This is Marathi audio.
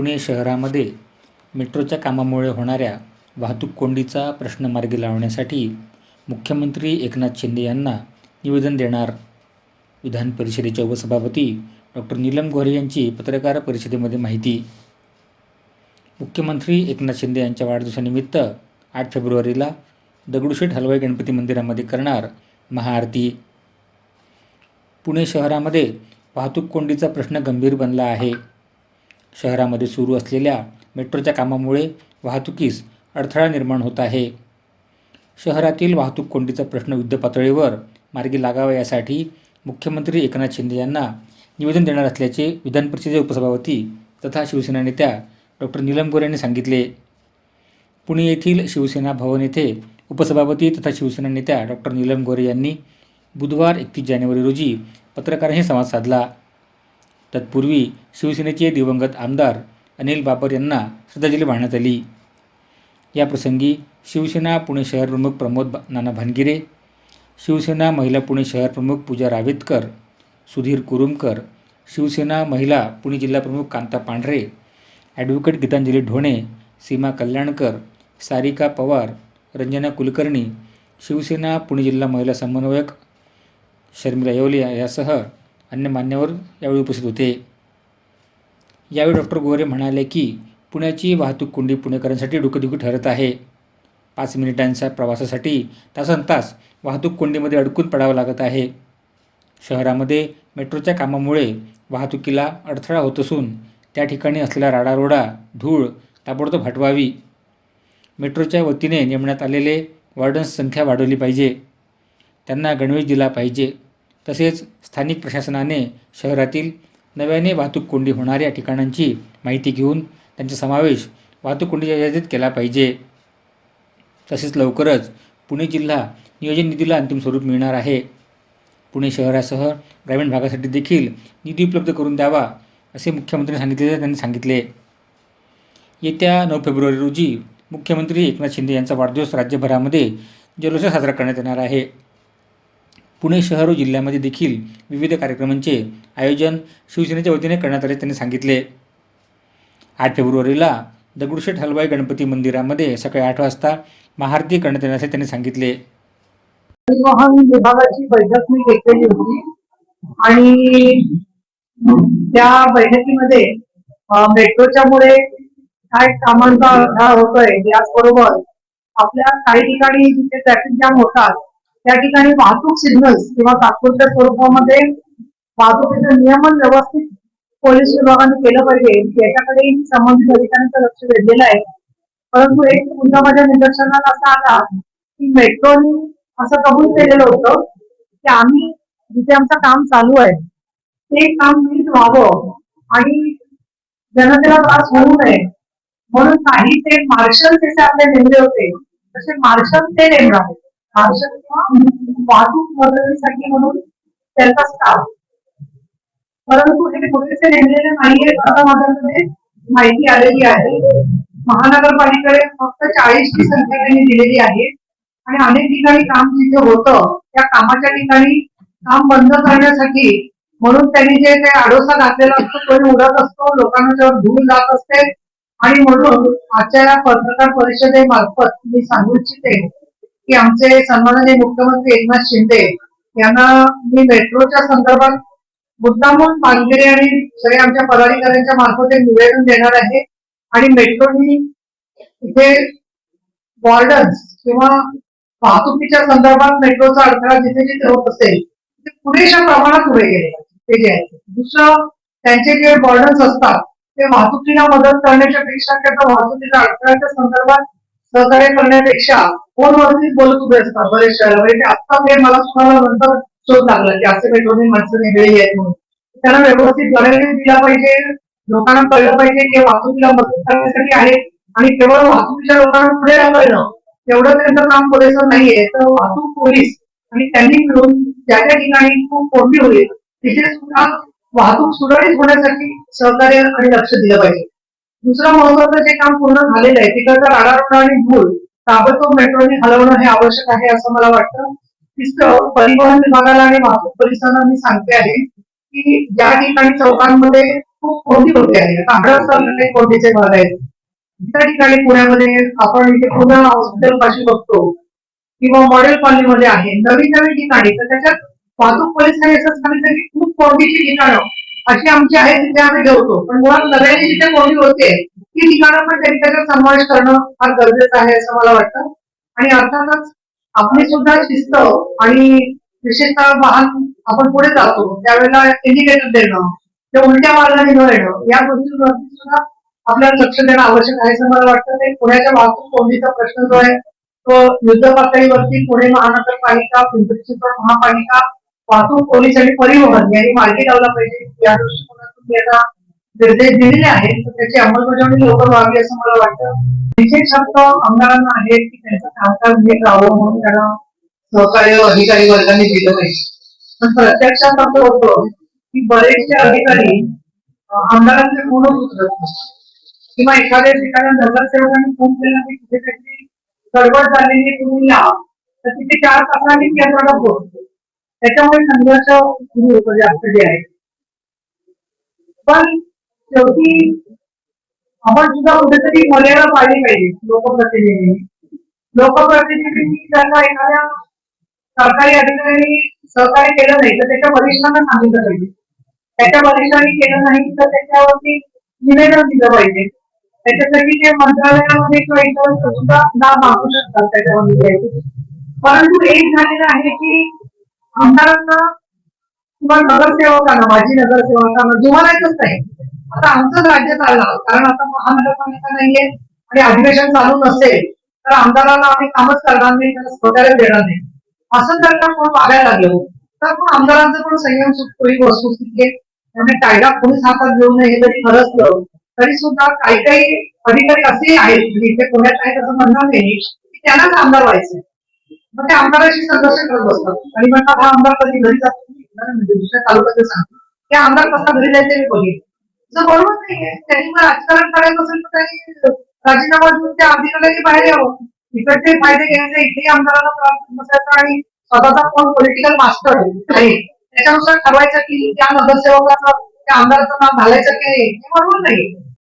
पुणे शहरामध्ये मेट्रोच्या कामामुळे होणाऱ्या वाहतूक कोंडीचा प्रश्न मार्गी लावण्यासाठी मुख्यमंत्री एकनाथ शिंदे यांना निवेदन देणार विधान परिषदेच्या उपसभापती डॉक्टर नीलम गोऱ्हे यांची पत्रकार परिषदेमध्ये माहिती. मुख्यमंत्री एकनाथ शिंदे यांच्या वाढदिवसानिमित्त आठ फेब्रुवारीला दगडूशेठ हलवाई गणपती मंदिरामध्ये करणार महाआरती. पुणे शहरामध्ये वाहतूक कोंडीचा प्रश्न गंभीर बनला आहे. शहरामध्ये सुरू असलेल्या मेट्रोच्या कामामुळे वाहतुकीस अडथळा निर्माण होत आहे. शहरातील वाहतूक कोंडीचा प्रश्न युद्धपातळीवर मार्गी लागावा यासाठी मुख्यमंत्री एकनाथ शिंदे यांना निवेदन देणार असल्याचे विधान परिषदेचे उपसभापती तथा शिवसेना नेत्या डॉक्टर नीलम गोरे यांनी सांगितले. पुणे येथील शिवसेना भवन येथे उपसभापती तथा शिवसेना नेत्या डॉक्टर नीलम गोरे यांनी बुधवार एकतीस जानेवारी रोजी पत्रकारांशी संवाद साधला. तत्पूर्वी शिवसेनेचे दिवंगत आमदार अनिल बाबर यांना श्रद्धांजली वाहण्यात आली. याप्रसंगी शिवसेना पुणे शहर प्रमुख प्रमोद बा- नाना भानगिरे शिवसेना महिला पुणे शहर प्रमुख पूजा रावेतकर सुधीर कुरुमकर शिवसेना महिला पुणे जिल्हा प्रमुख कांता पांढरे ॲडव्होकेट गीतांजली ढोणे सीमा कल्याणकर सारिका पवार रंजना कुलकर्णी शिवसेना पुणे जिल्हा महिला समन्वयक शर्मिला येवले यासह अन्य मान्यवर यावेळी उपस्थित होते. यावेळी डॉक्टर गोरे म्हणाले की पुण्याची वाहतूक कोंडी पुणेकरांसाठी डोकेदुखी ठरत आहे. पाच मिनिटांच्या प्रवासासाठी तासन तास वाहतूक कोंडीमध्ये अडकून पडावं लागत आहे. शहरामध्ये मेट्रोच्या कामामुळे वाहतुकीला अडथळा होत असून त्या ठिकाणी असलेला राडारोडा धूळ ताबडतोब हटवावी. मेट्रोच्या वतीने नेमण्यात आलेले वॉर्डन्स संख्या वाढवली पाहिजे. त्यांना गणवेश दिला पाहिजे. तसेच स्थानिक प्रशासनाने शहरातील नव्याने वाहतूक कोंडी होणाऱ्या ठिकाणांची माहिती घेऊन त्यांचा समावेश वाहतूक कोंडीच्या यादीत केला पाहिजे. तसेच लवकरच पुणे जिल्हा नियोजन निधीला अंतिम स्वरूप मिळणार आहे. पुणे शहरासह ग्रामीण भागासाठी देखील निधी उपलब्ध करून द्यावा असे मुख्यमंत्री सांगितले त्यांनी सांगितले. येत्या नऊ फेब्रुवारी रोजी मुख्यमंत्री एकनाथ शिंदे यांचा वाढदिवस राज्यभरामध्ये जल्लोषात साजरा करण्यात येणार आहे. पुणे शहर व जिल्ह्यामध्ये देखील विविध कार्यक्रमांचे आयोजन शिवसेनेच्या वतीने करण्यात आले त्यांनी सांगितले. आठ फेब्रुवारीला दगडूशेठ हलवाई गणपती मंदिरामध्ये सकाळी आठ वाजता महाआरती करण्यात येणार असे त्यांनी सांगितले. परिवहन विभागाची बैठक मी घेतलेली होती आणि त्या बैठकीमध्ये मेट्रोच्या मुळे काय कामांचा अडथळा होतोय याचबरोबर आपल्या काही ठिकाणी जिथे ट्रॅफिक जाम होतात त्या ठिकाणी वाहतूक सिग्नल्स किंवा तात्पुरत्या स्वरूपामध्ये वाहतुकीचं नियमन व्यवस्थित पोलीस विभागाने केलं पाहिजे याच्याकडे संबंधित अधिकाऱ्यांचं लक्ष वेधलेलं आहे. परंतु एक मुद्दा माझ्या निदर्शनाला असा आला की मेट्रोनी असं कबूल केलेलं होतं की आम्ही जिथे आमचं काम चालू आहे ते काम नीट व्हावं आणि जनतेला त्रास होऊ नये. म्हणून काही ते मार्शल जसे आपले नेमले होते. तसे मार्शल ते नेमणार आहेत वाहतूक मदतीसाठी म्हणून त्यांचा स्टाफ परंतु हे पुरेसे नेमलेले नाहीये. असं माझ्याकडे माहिती आलेली आहे. महानगरपालिकेकडे फक्त चाळीसची संख्या त्यांनी दिलेली आहे. आणि अनेक ठिकाणी काम जिथे होतं त्या कामाच्या ठिकाणी काम बंद करण्यासाठी म्हणून त्यांनी जे काही आडोसा घातलेला असतो कोणी उडत असतो लोकांना त्यावर धूळ जात असते. आणि म्हणून आजच्या या पत्रकार परिषदेमार्फत मी सांगू इच्छिते की आमचे सन्माननीय मुख्यमंत्री एकनाथ शिंदे यांना मी मेट्रोच्या संदर्भात मुद्दामून पालघेरे आणि सगळे आमच्या पदाधिकाऱ्यांच्या मार्फत निवेदन देणार आहे. आणि मेट्रोनी इथे बॉर्डर्स किंवा वाहतुकीच्या संदर्भात मेट्रोचा अडथळा जिथे जिथे होत असेल ते पुरेशा प्रमाणात पुढे गेले ते जे आहे. दुसरं त्यांचे जे बॉर्डर्स असतात ते वाहतुकीला मदत करण्याच्या पेक्षा किंवा वाहतुकीच्या अडथळ्याच्या संदर्भात सहकार्य करण्यापेक्षा फोनवरती बोलत उभे असतात बरेचशा म्हणजे आता ते मला सुद्धा नंतर शोध लागला की असे मेट्रोनी माणसं निघलेली आहेत म्हणून. त्यांना व्यवस्थित गणवेश दिला पाहिजे लोकांना कळलं पाहिजे की वाहतुकीला मदत करण्यासाठी आहे. आणि केवळ वाहतुकीच्या लोकांना पुढे राहायला तेवढं त्यांचं काम पुरेसं नाहीये. तर वाहतूक पोलीस आणि त्यांनी मिळून ज्या त्या ठिकाणी खूप कोंडी होईल तिथे सुद्धा वाहतूक सुरळीत होण्यासाठी सहकार्य आणि लक्ष दिलं पाहिजे. दुसरं महत्वाचं जे काम पूर्ण झालेलं आहे तिकडचा राडारोडा आणि धूळ ताबडतोब मेट्रोने हलवणं हे आवश्यक आहे असं मला वाटतं. तिसरं परिवहन विभागाला आणि वाहतूक पोलिसांना मी सांगते आहे की ज्या ठिकाणी चौकांमध्ये खूप कोंडी होते आहे काही कोंडीचे भाग आहेत. इतर ठिकाणी पुण्यामध्ये आपण इथे पुन्हा हॉस्पिटल पाशी बघतो किंवा मॉडेल कॉलनीमध्ये आहे. नवीन नवीन ठिकाणी तर त्याच्यात वाहतूक पोलिसांनी असं सांगितलं की खूप कोंडीची ठिकाणं. अशी आमची आहे तिथे आम्ही ठेवतो. पण मुळात नव्याने जिथे कोणी होते ती ठिकाणं पण त्यांनी समावेश करणं फार गरजेचं आहे असं मला वाटतं. आणि अर्थातच आपली सुद्धा शिस्त आणि विशेषतः वाहन आपण पुढे जातो त्यावेळेला इंडिकेटर देणं ते उलट्या मार्गाने न येणं या गोष्टींवरती सुद्धा आपल्याला लक्ष देणं आवश्यक आहे असं मला वाटतं. ते पुण्याच्या वाहतूक कोंडीचा प्रश्न जो आहे तो युद्ध पातळीवरती पुणे महानगरपालिका पिंपरी चिंचवड महापालिका वाहतूक पोलीस आणि परिवहन यांनी मार्गी लावला पाहिजे. या दृष्टिकोनातून त्यांना आता निर्देश दिलेले आहेत तर त्याची अंमलबजावणी लवकर व्हावी असं मला वाटतं. विशेष शब्द आमदारांना आहेत की त्यांचं म्हणजे कामकाज नीट राहावं म्हणून त्यांना सहकार्य अधिकारी वर्गाने दिलं पाहिजे. पण प्रत्यक्षात असं होतं की बरेचसे अधिकारी आमदारांचे गुण उतरत नसतात किंवा एखाद्या ठिकाणी नगरसेवकांनी फोन केला की कुठे काहीतरी गडबड झालेली तुम्ही या. तर तिथे चार तासांनी केंद्राला पोहोचतो त्याच्यामुळे संघर्ष सुरू होतो जास्त जे आहे. पण शेवटी आपण सुद्धा कुठेतरी मर्यादा पाळली पाहिजे लोकप्रतिनिधी लोकप्रतिनिधी त्यांना एखाद्या सरकारी अधिकाऱ्यांनी सहकार्य केलं नाही तर त्याच्या वरिष्ठांना सांगितलं पाहिजे. त्याच्या वरिष्ठांनी केलं नाही तर त्याच्यावरती निवेदन दिलं पाहिजे. त्याच्यासाठी ते मंत्रालयामध्ये किंवा इतर सुद्धा नाव मागू शकतात त्याच्यामध्ये. परंतु एक झालेलं आहे की आमदारांना किंवा नगरसेवकांना माजी नगरसेवकांना जुमानायचंच नाही. आता आमचंच राज्य चालणार कारण आता महानगरपालिका नाहीये आणि अधिवेशन चालू नसेल तर आमदाराला आम्ही कामच करणार नाही त्याला स्वतःला देणार नाही. असं जर का कोण वागायला लागलं तर पण आमदारांचं पण संयम सुटतो ही वस्तुस्थिती त्यामुळे कायदा कोणीच हातात घेऊ नये जरी खरंच तरी सुद्धा काही काही अधिकारी असेही आहेत म्हणजे इथे पुण्यात आहेत असं म्हणणार नाही की त्यांनाच आमदार व्हायचे मग ते आमदाराशी संघर्ष करत बसतात. आणि म्हणतात हा आमदार कधी घरी जातो म्हणजे दुसऱ्या तालुक्यात सांगतो ते आमदार कसा घरी जायचे मी बघेन जर बरोबर नाहीये त्यांनी मग राजकारण करायचं असेल तर त्यांनी राजीनामा देऊन त्या अधिकाऱ्याची बाहेर यावं. इकडचे फायदे घ्यायचे इथे आमदाराला त्रास बसायचा आणि स्वतःचा कोण पॉलिटिकल मास्टर आहे त्याच्यानुसार ठरवायचं की त्या नगरसेवकाचं त्या आमदाराचं नाव घालायचं की नाही हे बरोबर नाही.